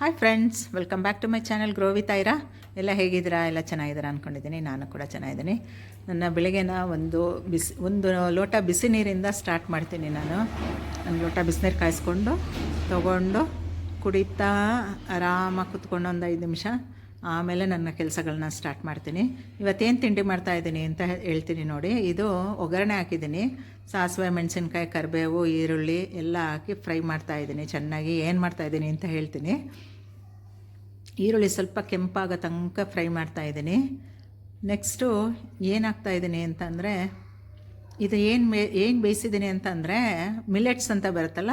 Hi friends welcome back to my channel Aira ಎಲ್ಲ ಹೇಗಿದ್ದೀರಾ? ಎಲ್ಲ ಚೆನ್ನಾಗಿದ್ದೀರಾ ಅಂದ್ಕೊಂಡಿದ್ದೀನಿ ನಾನು ಕೂಡ ಚೆನ್ನಾಗಿದ್ದೀನಿ. ನನ್ನ ಬೆಳಗ್ಗೆನ ಒಂದು ಬಿಸಿ, ಒಂದು ಲೋಟ ಬಿಸಿ ನೀರಿಂದ ಸ್ಟಾರ್ಟ್ ಮಾಡ್ತೀನಿ ನಾನು. ಒಂದು ಲೋಟ ಬಿಸಿನೀರು ಕಾಯಿಸ್ಕೊಂಡು, ತೊಗೊಂಡು ಕುಡಿತಾ ಆರಾಮಾಗಿ ಕುತ್ಕೊಂಡು ಒಂದು ಐದು ನಿಮಿಷ. ಆಮೇಲೆ ನನ್ನ ಕೆಲಸಗಳನ್ನ ಸ್ಟಾರ್ಟ್ ಮಾಡ್ತೀನಿ. ಇವತ್ತೇನು ತಿಂಡಿ ಮಾಡ್ತಾಯಿದ್ದೀನಿ ಅಂತ ಹೇಳ್ತೀನಿ ನೋಡಿ. ಇದು ಒಗ್ಗರಣೆ ಹಾಕಿದ್ದೀನಿ. ಸಾಸಿವೆ, ಮೆಣಸಿನ್ಕಾಯಿ, ಕರಿಬೇವು, ಈರುಳ್ಳಿ ಎಲ್ಲ ಹಾಕಿ ಫ್ರೈ ಮಾಡ್ತಾ ಇದ್ದೀನಿ. ಚೆನ್ನಾಗಿ ಏನು ಮಾಡ್ತಾ ಇದ್ದೀನಿ ಅಂತ ಹೇಳ್ತೀನಿ. ಈರುಳ್ಳಿ ಸ್ವಲ್ಪ ಕೆಂಪಾಗೋ ತನಕ ಫ್ರೈ ಮಾಡ್ತಾ ಇದ್ದೀನಿ. ನೆಕ್ಸ್ಟು ಏನಾಗ್ತಾ ಇದ್ದೀನಿ ಅಂತಂದರೆ ಇದು ಏನು ಮೇ, ಏನು ಬೇಯಿಸಿದ್ದೀನಿ ಅಂತಂದರೆ ಮಿಲೆಟ್ಸ್ ಅಂತ ಬರುತ್ತಲ್ಲ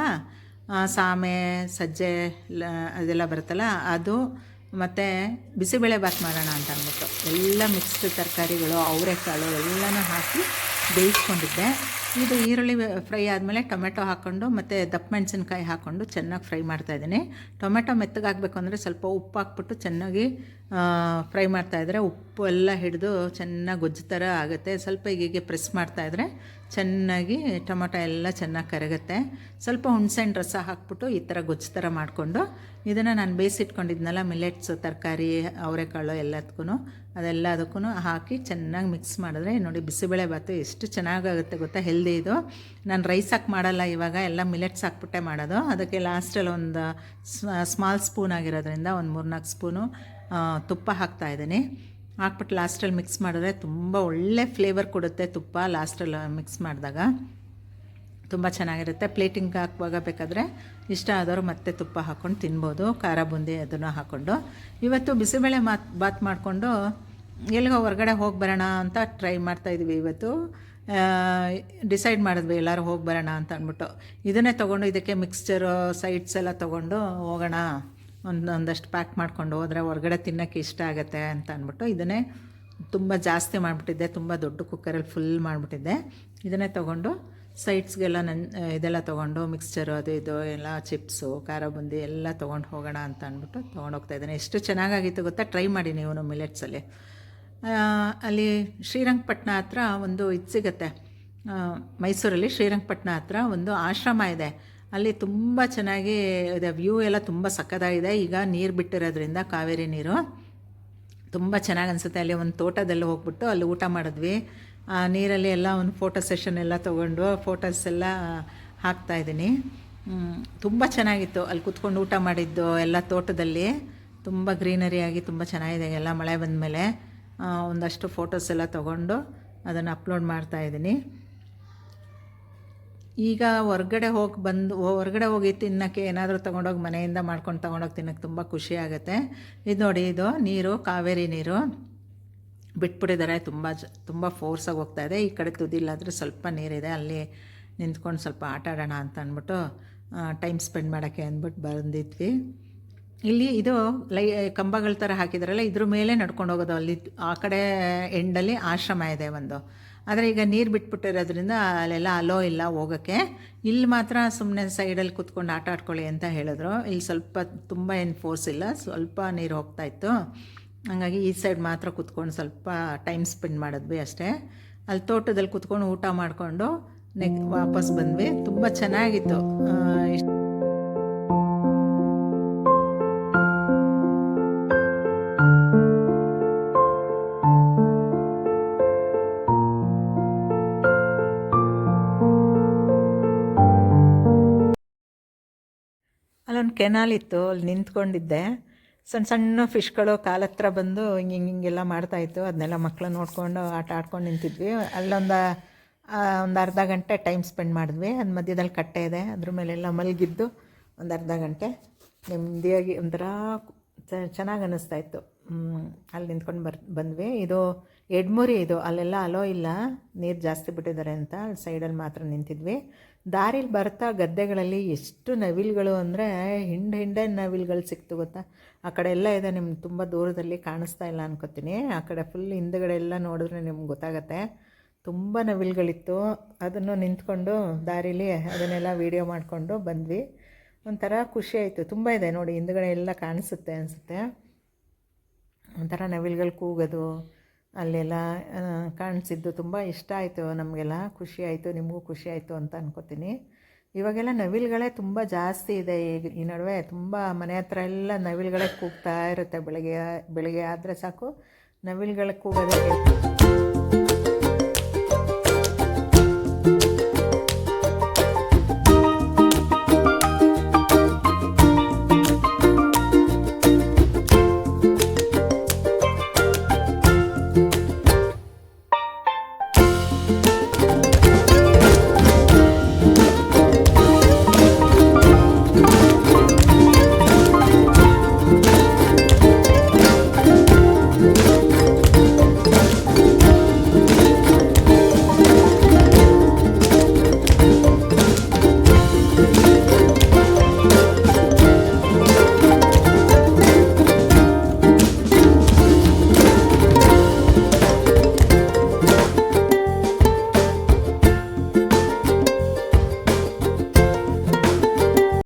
ಸಾಮೆ, ಸಜ್ಜೆ ಅದೆಲ್ಲ ಬರುತ್ತಲ್ಲ, ಅದು ಮತ್ತು ಬಿಸಿಬೇಳೆ ಬಾತ್ ಮಾಡೋಣ ಅಂತ ಅಂದ್ಬಿಟ್ಟು ಎಲ್ಲ ಮಿಕ್ಸ್ಡ್ ತರಕಾರಿಗಳು, ಅವರೆಕಾಳು ಎಲ್ಲನೂ ಹಾಕಿ ಬೇಯಿಸ್ಕೊಂಡಿದ್ದೆ. ಇದು ಈರುಳ್ಳಿ ಫ್ರೈ ಆದಮೇಲೆ ಟೊಮೆಟೊ ಹಾಕ್ಕೊಂಡು ಮತ್ತು ದಪ್ಪ ಮೆಣಸಿನ್ಕಾಯಿ ಹಾಕ್ಕೊಂಡು ಚೆನ್ನಾಗಿ ಫ್ರೈ ಮಾಡ್ತಾಯಿದ್ದೀನಿ ಟೊಮೆಟೊ ಮೆತ್ತಗಾಗಬೇಕು ಅಂದರೆ ಸ್ವಲ್ಪ ಉಪ್ಪು ಹಾಕ್ಬಿಟ್ಟು ಚೆನ್ನಾಗಿ ಫ್ರೈ ಮಾಡ್ತಾಯಿದ್ರೆ ಉಪ್ಪು ಎಲ್ಲ ಹಿಡಿದು ಚೆನ್ನಾಗಿ ಗೊಜ್ಜು ಥರ ಆಗುತ್ತೆ. ಸ್ವಲ್ಪ ಹೀಗೆ ಪ್ರೆಸ್ ಮಾಡ್ತಾಯಿದ್ರೆ ಚೆನ್ನಾಗಿ ಟೊಮೆಟೊ ಎಲ್ಲ ಚೆನ್ನಾಗಿ ಕರಗುತ್ತೆ. ಸ್ವಲ್ಪ ಹುಣಸೆಹಣ್ಣು ರಸ ಹಾಕ್ಬಿಟ್ಟು ಈ ಥರ ಗೊಜ್ಜು ಥರ ಮಾಡಿಕೊಂಡು ಇದನ್ನು ನಾನು ಬೇಯಿಸಿಟ್ಕೊಂಡಿದ್ನಲ್ಲ, ಮಿಲೆಟ್ಸ್, ತರಕಾರಿ, ಅವರೆಕಾಳು ಎಲ್ಲದಕ್ಕೂ ಅದೆಲ್ಲ ಅದಕ್ಕೂ ಹಾಕಿ ಚೆನ್ನಾಗಿ ಮಿಕ್ಸ್ ಮಾಡಿದ್ರೆ ನೋಡಿ ಬಿಸಿಬೇಳೆ ಭಾತು ಎಷ್ಟು ಚೆನ್ನಾಗಾಗುತ್ತೆ ಗೊತ್ತಾ? ಹೆಲ್ದಿ ಇದು. ನಾನು ರೈಸ್ ಹಾಕಿ ಮಾಡಲ್ಲ ಇವಾಗ, ಎಲ್ಲ ಮಿಲೆಟ್ಸ್ ಹಾಕ್ಬಿಟ್ಟೆ ಮಾಡೋದು. ಅದಕ್ಕೆ ಲಾಸ್ಟಲ್ಲಿ ಒಂದು ಸ್ಮಾಲ್ ಸ್ಪೂನ್ ಆಗಿರೋದ್ರಿಂದ ಒಂದು ಮೂರ್ನಾಲ್ಕು ಸ್ಪೂನು ತುಪ್ಪ ಹಾಕ್ತಾ ಇದ್ದೀನಿ. ಹಾಕ್ಬಿಟ್ಟು ಲಾಸ್ಟಲ್ಲಿ ಮಿಕ್ಸ್ ಮಾಡಿದ್ರೆ ತುಂಬ ಒಳ್ಳೆ ಫ್ಲೇವರ್ ಕೊಡುತ್ತೆ ತುಪ್ಪ ಲಾಸ್ಟಲ್ಲಿ ಮಿಕ್ಸ್ ಮಾಡಿದಾಗ. ತುಂಬ ಚೆನ್ನಾಗಿರುತ್ತೆ. ಪ್ಲೇಟಿಂಗ್ ಹಾಕುವಾಗ ಬೇಕಾದರೆ ಇಷ್ಟ ಆದವರು ಮತ್ತೆ ತುಪ್ಪ ಹಾಕ್ಕೊಂಡು ತಿನ್ಬೋದು, ಖಾರ ಬೂಂದಿ ಅದನ್ನು ಹಾಕ್ಕೊಂಡು ಇವತ್ತು ಬಿಸಿಬೇಳೆ ಮಾತ್ ಬಾತ್ ಮಾಡಿಕೊಂಡು ಎಲ್ಲಿಗೋ ಹೊರಗಡೆ ಹೋಗಿ ಬರೋಣ ಅಂತ ಟ್ರೈ ಮಾಡ್ತಾಯಿದ್ವಿ ಇವತ್ತು. ಡಿಸೈಡ್ ಮಾಡಿದ್ವಿ, ಎಲ್ಲರೂ ಹೋಗಿ ಬರೋಣ ಅಂತ ಅಂದ್ಬಿಟ್ಟು. ಇದನ್ನೇ ತೊಗೊಂಡು ಇದಕ್ಕೆ ಮಿಕ್ಸ್ಚರು ಸೈಡ್ಸ್ ಎಲ್ಲ ತೊಗೊಂಡು ಹೋಗೋಣ, ಒಂದು, ಒಂದಷ್ಟು ಪ್ಯಾಕ್ ಮಾಡ್ಕೊಂಡು ಹೋದರೆ ಹೊರಗಡೆ ತಿನ್ನೋಕ್ಕೆ ಇಷ್ಟ ಆಗುತ್ತೆ ಅಂತ ಅಂದ್ಬಿಟ್ಟು ಇದನ್ನೇ ತುಂಬ ಜಾಸ್ತಿ ಮಾಡಿಬಿಟ್ಟಿದ್ದೆ, ತುಂಬ ದೊಡ್ಡ ಕುಕ್ಕರಲ್ಲಿ ಫುಲ್ ಮಾಡಿಬಿಟ್ಟಿದ್ದೆ. ಇದನ್ನೇ ತೊಗೊಂಡು ಸೈಡ್ಸ್ಗೆಲ್ಲ ನನ್ನ ಇದೆಲ್ಲ ತೊಗೊಂಡು ಮಿಕ್ಸ್ಚರು ಅದು ಇದು ಎಲ್ಲ ಚಿಪ್ಸು ಖಾರ ಬುಂದಿ ಎಲ್ಲ ತೊಗೊಂಡು ಹೋಗೋಣ ಅಂತ ಅಂದ್ಬಿಟ್ಟು ತೊಗೊಂಡು ಹೋಗ್ತಾ ಇದ್ದೇನೆ. ಎಷ್ಟು ಚೆನ್ನಾಗಾಗಿತ್ತು ಗೊತ್ತಾ? ಟ್ರೈ ಮಾಡಿ ನೀವು ಮಿಲೆಟ್ಸಲ್ಲಿ ಅಲ್ಲಿ ಶ್ರೀರಂಗಪಟ್ಟಣ ಹತ್ರ ಒಂದು ಇದು ಸಿಗುತ್ತೆ. ಮೈಸೂರಲ್ಲಿ ಶ್ರೀರಂಗಪಟ್ಟಣ ಹತ್ರ ಒಂದು ಆಶ್ರಮ ಇದೆ. ಅಲ್ಲಿ ತುಂಬ ಚೆನ್ನಾಗಿ ಇದೆ. ವ್ಯೂ ಎಲ್ಲ ತುಂಬ ಸಕ್ಕತ್ತಾಗಿದೆ ಈಗ ನೀರು ಬಿಟ್ಟಿರೋದ್ರಿಂದ ಕಾವೇರಿ ನೀರು ತುಂಬ ಚೆನ್ನಾಗಿ ಅನಿಸುತ್ತೆ. ಅಲ್ಲಿ ಒಂದು ತೋಟದಲ್ಲಿ ಹೋಗ್ಬಿಟ್ಟು ಅಲ್ಲಿ ಊಟ ಮಾಡಿದ್ವಿ. ಆ, ನೀರಲ್ಲಿ ಎಲ್ಲ ಒಂದು ಫೋಟೋ ಸೆಷನ್ ಎಲ್ಲ ತೊಗೊಂಡು ಫೋಟೋಸ್ ಎಲ್ಲ ಹಾಕ್ತಾಯಿದ್ದೀನಿ ತುಂಬ ಚೆನ್ನಾಗಿತ್ತು. ಅಲ್ಲಿ ಕುತ್ಕೊಂಡು ಊಟ ಮಾಡಿದ್ದು ಎಲ್ಲ ತೋಟದಲ್ಲಿ. ತುಂಬ ಗ್ರೀನರಿಯಾಗಿ ತುಂಬ ಚೆನ್ನಾಗಿದೆ. ಎಲ್ಲ ಮಳೆ ಬಂದಮೇಲೆ. ಒಂದಷ್ಟು ಫೋಟೋಸ್ ಎಲ್ಲ ತೊಗೊಂಡು ಅದನ್ನು ಅಪ್ಲೋಡ್ ಮಾಡ್ತಾ ಇದ್ದೀನಿ. ಈಗ ಹೊರ್ಗಡೆ ಹೋಗಿ ಬಂದು, ಹೊರಗಡೆ ಹೋಗಿ ತಿನ್ನೋಕ್ಕೆ ಏನಾದರೂ ತೊಗೊಂಡೋಗಿ ಮನೆಯಿಂದ ಮಾಡ್ಕೊಂಡು ತೊಗೊಂಡೋಗಿ ತಿನ್ನೋಕ್ಕೆ ತುಂಬ ಖುಷಿ ಆಗುತ್ತೆ. ಇದು ನೋಡಿ, ಇದು ನೀರು, ಕಾವೇರಿ ನೀರು. ಬಿಟ್ಬಿಟ್ಟಿದ್ದಾರೆ ತುಂಬ ಜ, ತುಂಬ ಫೋರ್ಸಾಗಿ ಹೋಗ್ತಾ ಇದೆ. ಈ ಕಡೆ ತುದಿಲ್ಲಾದರೂ ಸ್ವಲ್ಪ ನೀರಿದೆ, ಅಲ್ಲಿ ನಿಂತ್ಕೊಂಡು ಸ್ವಲ್ಪ ಆಟ ಆಡೋಣ ಅಂತ ಅಂದ್ಬಿಟ್ಟು ಟೈಮ್ ಸ್ಪೆಂಡ್ ಮಾಡೋಕ್ಕೆ ಅಂದ್ಬಿಟ್ಟು ಬಂದಿದ್ವಿ. ಇಲ್ಲಿ ಇದು ಲೈ, ಕಂಬಗಳ ಥರ ಹಾಕಿದ್ರಲ್ಲ, ಇದ್ರ ಮೇಲೆ ನಡ್ಕೊಂಡು ಹೋಗೋದು. ಅಲ್ಲಿ ಆ ಕಡೆ ಎಂಡಲ್ಲಿ ಆಶ್ರಮ ಇದೆ ಒಂದು. ಆದರೆ ಈಗ ನೀರು ಬಿಟ್ಬಿಟ್ಟಿರೋದ್ರಿಂದ ಅಲ್ಲೆಲ್ಲ ಅಲೋ ಇಲ್ಲ ಹೋಗೋಕ್ಕೆ. ಇಲ್ಲಿ ಮಾತ್ರ ಸುಮ್ಮನೆ ಸೈಡಲ್ಲಿ ಕುತ್ಕೊಂಡು ಆಟ ಆಡ್ಕೊಳ್ಳಿ ಅಂತ ಹೇಳಿದ್ರು. ಇಲ್ಲಿ ಸ್ವಲ್ಪ ತುಂಬ ಏನು ಫೋರ್ಸ್ ಇಲ್ಲ, ಸ್ವಲ್ಪ ನೀರು ಹೋಗ್ತಾ ಇತ್ತು. ಹಂಗಾಗಿ ಈ ಸೈಡ್ ಮಾತ್ರ ಕುತ್ಕೊಂಡು ಸ್ವಲ್ಪ ಟೈಮ್ ಸ್ಪೆಂಡ್ ಮಾಡಿದ್ವಿ ಅಷ್ಟೇ. ಅಲ್ಲಿ ತೋಟದಲ್ಲಿ ಕುತ್ಕೊಂಡು ಊಟ ಮಾಡಿಕೊಂಡು ನೆಕ್ ವಾಪಸ್ ಬಂದ್ವಿ. ತುಂಬ ಚೆನ್ನಾಗಿತ್ತು. ಇಷ್ಟ ಅಲ್ಲೊಂದು ಕೆನಾಲ್ ಇತ್ತು ಅಲ್ಲಿ ನಿಂತ್ಕೊಂಡಿದ್ದೆ. ಸಣ್ಣ ಸಣ್ಣ ಫಿಶ್ಗಳು ಕಾಲ ಹತ್ರ ಬಂದು ಹಿಂಗೆ ಹಿಂಗೆ ಹಿಂಗೆಲ್ಲ ಮಾಡ್ತಾಯಿತ್ತು ಅದನ್ನೆಲ್ಲ ಮಕ್ಕಳು ನೋಡಿಕೊಂಡು ಆಟ ಆಡ್ಕೊಂಡು ನಿಂತಿದ್ವಿ. ಅಲ್ಲೊಂದು ಒಂದು ಅರ್ಧ ಗಂಟೆ ಟೈಮ್ ಸ್ಪೆಂಡ್ ಮಾಡಿದ್ವಿ. ಅದು ಮಧ್ಯದಲ್ಲಿ ಕಟ್ಟೆ ಇದೆ. ಅದ್ರ ಮೇಲೆಲ್ಲ ಮಲಗಿದ್ದು ಒಂದು ಅರ್ಧ ಗಂಟೆ. ನೆಮ್ಮದಿಯಾಗಿ ಒಂಥರ ಚೆನ್ನಾಗಿ ಅನ್ನಿಸ್ತಾ ಇತ್ತು. ಹ್ಮ್, ಅಲ್ಲಿ ನಿಂತ್ಕೊಂಡು ಬರ್, ಬಂದ್ವಿ. ಇದು ಎಡ್ಮುರಿ ಇದು. ಅಲ್ಲೆಲ್ಲ ಅಲೋ ಇಲ್ಲ. ನೀರು ಜಾಸ್ತಿ ಬಿಟ್ಟಿದ್ದಾರೆ ಅಂತ ಅಲ್ಲಿ ಸೈಡಲ್ಲಿ ಮಾತ್ರ ನಿಂತಿದ್ವಿ. ದಾರಿಲಿ ಬರ್ತಾ ಗದ್ದೆಗಳಲ್ಲಿ ಎಷ್ಟು ನವಿಲುಗಳು ಅಂದರೆ ಹಿಂಡು ಹಿಂಡೆ ನವಿಲುಗಳು ಸಿಕ್ತು ಗೊತ್ತಾ? ಆ ಕಡೆ ಎಲ್ಲ ಇದೆ. ನಿಮ್ಗೆ ತುಂಬ ದೂರದಲ್ಲಿ ಕಾಣಿಸ್ತಾ ಇಲ್ಲ ಅನ್ಕೋತೀನಿ. ಆ ಕಡೆ ಫುಲ್ ಹಿಂದುಗಡೆ ಎಲ್ಲ ನೋಡಿದ್ರೆ ನಿಮ್ಗೆ ಗೊತ್ತಾಗತ್ತೆ. ತುಂಬ ನವಿಲುಗಳಿತ್ತು. ಅದನ್ನು ನಿಂತ್ಕೊಂಡು ದಾರಿಲಿ ಅದನ್ನೆಲ್ಲ ವೀಡಿಯೋ ಮಾಡಿಕೊಂಡು ಬಂದ್ವಿ. ಒಂಥರ ಖುಷಿ ಆಯಿತು. ತುಂಬ ಇದೆ ನೋಡಿ. ಹಿಂದುಗಡೆ ಎಲ್ಲ ಕಾಣಿಸುತ್ತೆ ಅನಿಸುತ್ತೆ. ಒಂಥರ ನವಿಲುಗಳು ಕೂಗೋದು, ಅಲ್ಲೆಲ್ಲ ಕಾಣಿಸಿದ್ದು ತುಂಬ ಇಷ್ಟ ಆಯಿತು. ನಮಗೆಲ್ಲ ಖುಷಿ ಆಯಿತು, ನಿಮಗೂ ಖುಷಿ ಆಯಿತು ಅಂತ ಅನ್ಕೋತೀನಿ. ಇವಾಗೆಲ್ಲ ನವಿಲುಗಳೇ ತುಂಬ ಜಾಸ್ತಿ ಇದೆ. ಈಗ ಈ ನಡುವೆ ತುಂಬ ಮನೆ ಹತ್ರ ಎಲ್ಲ ನವಿಲುಗಳೇ ಕೂಗ್ತಾ ಇರುತ್ತೆ. ಬೆಳಗ್ಗೆ ಬೆಳಗ್ಗೆ ಆದರೆ ಸಾಕು, ನವಿಲುಗಳ ಕೂಗೋದೇ ಕೇಳ್ತೀವಿ